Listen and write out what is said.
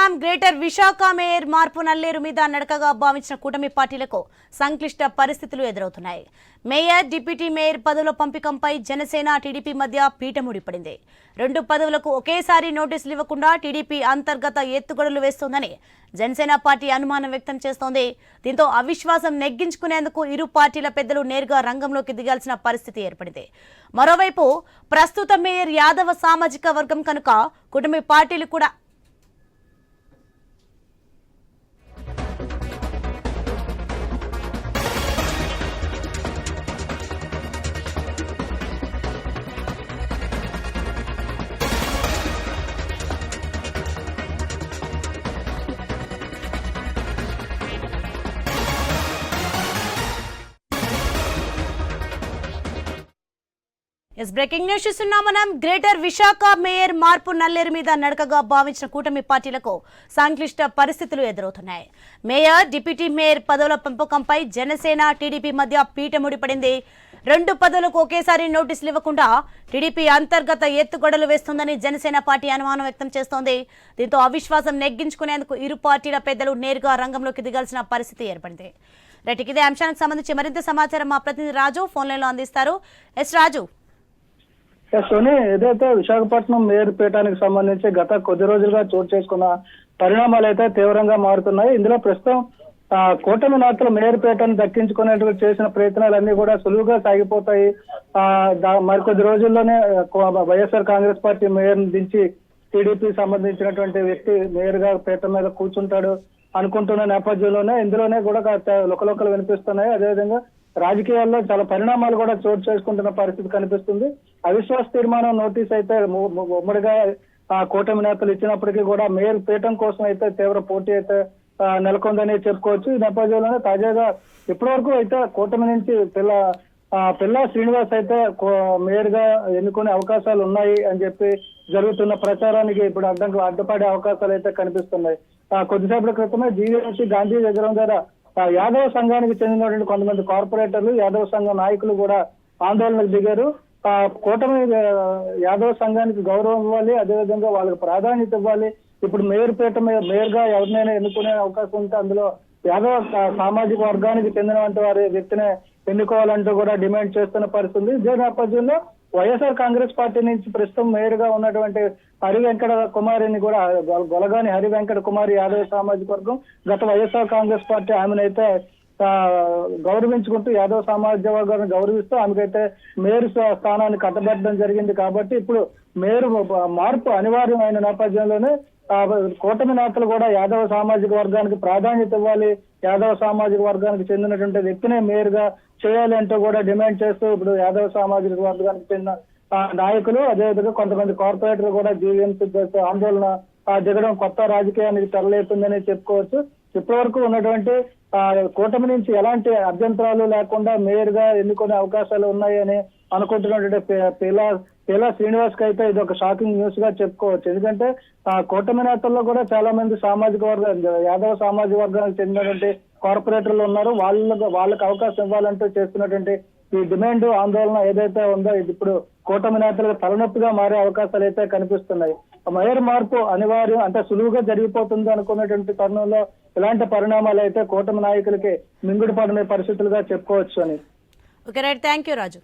మనం greater Visakha mayor మార్పు నల్లేరు మీద నడకగా భావించిన కూటమి పార్టీలకు సంక్లిష్ట పరిస్థితులు ఎదురవుతున్నాయి. మేయర్ డిప్యూటీ మేయర్ పదవుల పంపికంపై జనసేన టీడీపీ మధ్య పీఠముడిపడింది రెండు పదవులకు ఒకేసారి నోటీసులు ఇవ్వకుండా టీడీపీ అంతర్గత ఎత్తుగడలు వేస్తోందని జనసేన పార్టీ అనుమానం వ్యక్తం చేస్తోంది. దీంతో అవిశ్వాసం నెగ్గించుకునేందుకు ఇరు పార్టీల పెద్దలు నేరుగా రంగంలోకి దిగాల్సిన పరిస్థితి ఏర్పడింది. మరోవైపు ప్రస్తుత మేయర్ యాదవ సామాజిక వర్గం కనుక కుటుంబ పార్టీలు కూడా ఎస్ బ్రేకింగ్ న్యూస్ చూస్తున్నాం మనం. గ్రేటర్ విశాఖ మేయర్ మార్పు నల్లేరు మీద నడకగా భావించిన కూటమి పార్టీలకు సంక్లిష్ట పరిస్థితులు ఎదురవుతున్నాయి. మేయర్ డిప్యూటీ మేయర్ పదవుల పెంపకంపై జనసేన టీడీపీ మధ్య పీఠముడిపడింది రెండు పదవులకు ఒకేసారి నోటీసులు ఇవ్వకుండా టీడీపీ అంతర్గత ఎత్తుగడలు వేస్తుందని జనసేన పార్టీ అనుమానం వ్యక్తం చేస్తోంది. దీంతో అవిశ్వాసం నెగ్గించుకునేందుకు ఇరు పార్టీల పెద్దలు నేరుగా రంగంలోకి దిగాల్సిన పరిస్థితి ఏర్పడింది. రైట్ ఇదే అంశానికి సంబంధించి మరింత సమాచారం మా ప్రతినిధి రాజు ఫోన్లైన్లో అందిస్తారు. ఎస్ రాజు. సోని ఏదైతే విశాఖపట్నం మేయర్ పీఠానికి సంబంధించి గత కొద్ది రోజులుగా చోటు చేసుకున్న పరిణామాలు అయితే తీవ్రంగా మారుతున్నాయి. ఇందులో ప్రస్తుతం ఆ, కూటమి నేతలు మేయర్ పీఠాన్ని దక్కించుకునేటువంటి చేసిన ప్రయత్నాలన్నీ కూడా సులువుగా సాగిపోతాయి. ఆ మరికొద్ది రోజుల్లోనే వైఎస్ఆర్ కాంగ్రెస్ పార్టీ మేయర్ దించి టీడీపీ సంబంధించినటువంటి వ్యక్తి మేయర్గా పీఠం మీద కూర్చుంటాడు అనుకుంటున్న నేపథ్యంలోనే ఇందులోనే కూడా కాస్త లుకలుకలు వినిపిస్తున్నాయి. అదేవిధంగా రాజకీయాల్లో చాలా పరిణామాలు కూడా చోటు చేసుకుంటున్న పరిస్థితి కనిపిస్తుంది. అవిశ్వాస తీర్మానం నోటీస్ అయితే ఉమ్మడిగా ఆ కూటమి నేతలు ఇచ్చినప్పటికీ కూడా మేయర్ పీఠం కోసం అయితే తీవ్ర పోటీ అయితే నెలకొందని చెప్పుకోవచ్చు. ఈ నేపథ్యంలోనే తాజాగా ఇప్పటి వరకు అయితే కూటమి నుంచి పిల్ల పిల్లా పిల్ల శ్రీనివాస్ అయితే కో- మేయర్గా ఎన్నుకునే అవకాశాలు ఉన్నాయి అని చెప్పి జరుగుతున్న ప్రచారానికి ఇప్పుడు అడ్డం అడ్డుపడే అవకాశాలు అయితే కనిపిస్తున్నాయి. కొద్దిసేపటి క్రితమే జీవీఎంసీ గాంధీ విగ్రహం దగ్గర యాదవ సంఘానికి చెందినటువంటి కొంతమంది కార్పొరేటర్లు యాదవ సంఘం నాయకులు కూడా ఆందోళనకు దిగారు ఆ కూటమి యాదవ సంఘానికి గౌరవం ఇవ్వాలి అదేవిధంగా వాళ్ళకి ప్రాధాన్యత ఇవ్వాలి ఇప్పుడు మేయర్ పీట మీద మేయర్గా ఎవరినైనా ఎన్నుకునే అవకాశం ఉంటే అందులో యాదవ సామాజిక వర్గానికి చెందినటువంటి వారి వ్యక్తిని ఎన్నుకోవాలంటూ కూడా డిమాండ్ చేస్తున్న పరిస్థితి ఉంది. ఇదే నేపథ్యంలో వైఎస్ఆర్ కాంగ్రెస్ పార్టీ నుంచి ప్రస్తుతం మేయర్గా ఉన్నటువంటి హరి వెంకట కుమారిని కూడా గొలగాని హరి వెంకట కుమారి యాదవ సామాజిక వర్గం గత Y S R Congress party ఆమెనైతే గౌరవించుకుంటూ యాదవ్ సామాజిక వర్గాన్ని గౌరవిస్తూ ఆమెకైతే మేయర్ స్థానాన్ని కట్టబెట్టడం జరిగింది. కాబట్టి ఇప్పుడు మేయర్ మార్పు అనివార్యమైన నేపథ్యంలోనే కూటమి నేతలు కూడా యాదవ సామాజిక వర్గానికి ప్రాధాన్యత ఇవ్వాలి. యాదవ సామాజిక వర్గానికి చెందినటువంటి వ్యక్తినే మేరుగా చేయాలి అంటూ కూడా డిమాండ్ చేస్తూ ఇప్పుడు యాదవ సామాజిక వర్గానికి చెందిన నాయకులు అదేవిధంగా కొంతమంది కార్పొరేటర్లు కూడా జీవీఎంసీ ఆందోళన దిగడం కొత్త రాజకీయానికి తెరలేపుందని చెప్పుకోవచ్చు. ఇప్పటి వరకు ఉన్నటువంటి ఆ, కూటమి నుంచి ఎలాంటి అభ్యంతరాలు లేకుండా మేయర్గా ఎన్నుకునే అవకాశాలు ఉన్నాయని అనుకుంటున్నటువంటి పిల్ల ఇలా శ్రీనివాస్కి అయితే ఇది ఒక షాకింగ్ న్యూస్గా చెప్పుకోవచ్చు. ఎందుకంటే కూటమి నేతల్లో కూడా చాలా మంది సామాజిక వర్గం యాదవ సామాజిక వర్గానికి చెందినటువంటి కార్పొరేటర్లు ఉన్నారు. వాళ్ళకి వాళ్ళకి అవకాశం ఇవ్వాలంటూ చేస్తున్నటువంటి ఈ డిమాండ్ ఆందోళన ఏదైతే ఉందో ఇది ఇప్పుడు కూటమి నేతలకు తలనొప్పిగా మారే అవకాశాలు అయితే కనిపిస్తున్నాయి. మేయర్ మార్పు అనివార్యం అంటే సులువుగా జరిగిపోతుంది అనుకున్నటువంటి తరుణంలో ఇలాంటి పరిణామాలు అయితే కూటమి నాయకులకి మింగుడు పడిన పరిస్థితులుగా చెప్పుకోవచ్చు అని. Okay right thank you Raju